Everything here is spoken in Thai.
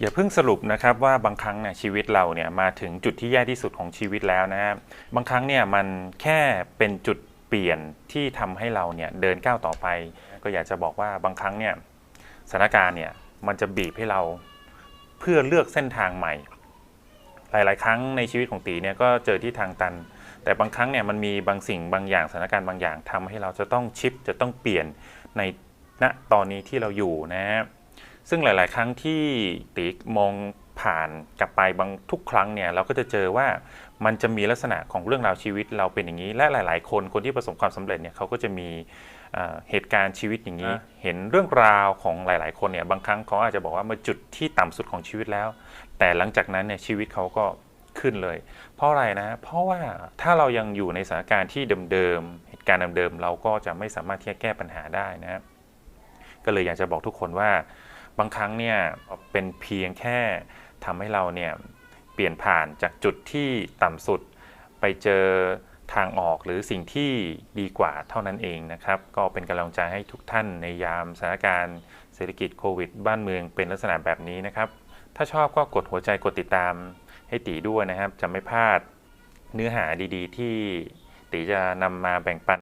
อย่าเพิ่งสรุปนะครับว่าบางครั้งเนี่ยชีวิตเราเนี่ยมาถึงจุดที่แย่ที่สุดของชีวิตแล้วนะครับบางครั้งเนี่ยมันแค่เป็นจุดเปลี่ยนที่ทำให้เราเนี่ยเดินก้าวต่อไป ก็อยากจะบอกว่าบางครั้งเนี่ยสถานการณ์เนี่ยมันจะบีบให้เราเพื่อเลือกเส้นทางใหม่ หลาย ๆ ครั้งในชีวิตของตีเนี่ยก็เจอที่ทางตัน แต่บางครั้งเนี่ยมันมีบางสิ่งบางอย่างสถานการณ์บางอย่างทำให้เราจะต้องชิปจะต้องเปลี่ยนในณตอนนี้ที่เราอยู่นะฮะ ซึ่งหลาย ๆ ครั้งที่ตีมองผ่านกลับไปบางทุกครั้งเนี่ยเราก็จะเจอว่ามันจะมีลักษณะของเรื่องราวชีวิตเราเป็นอย่างนี้ และหลาย ๆ คนคนที่ประสบความสำเร็จเนี่ยเขาก็จะมีเอ่อเหตุการณ์ชีวิตอย่างนี้อะเห็นเรื่องราวของหลาย ๆ คนเนี่ยบางครั้งเขาอาจจะบอกว่ามาจุดที่ต่ำสุดของชีวิตแล้ว แต่หลังจากนั้นเนี่ยชีวิตเขาก็ขึ้นเลย เพราะอะไรนะ เพราะว่าถ้าเรายังอยู่ในสถานการณ์ที่เดิมๆเหตุการณ์เดิมๆเราก็จะไม่สามารถที่จะแก้ปัญหาได้นะก็เลยอยากจะบอกทุกคนว่า บางครั้งเนี่ยเป็นเพียงแค่ทำให้เราเนี่ยเปลี่ยนผ่านจากจุดที่ต่ำสุด ไปเจอทางออกหรือสิ่งที่ดีกว่าเท่านั้นเองนะครับ ก็เป็นกำลังใจให้ทุกท่านในยามสถานการณ์เศรษฐกิจโควิด บ้านเมืองเป็นลักษณะแบบนี้นะครับ ถ้าชอบก็กดหัวใจกดติดตามให้ตีด้วยนะครับ จะไม่พลาดเนื้อหาดีๆ ที่ตีจะนำมาแบ่งปัน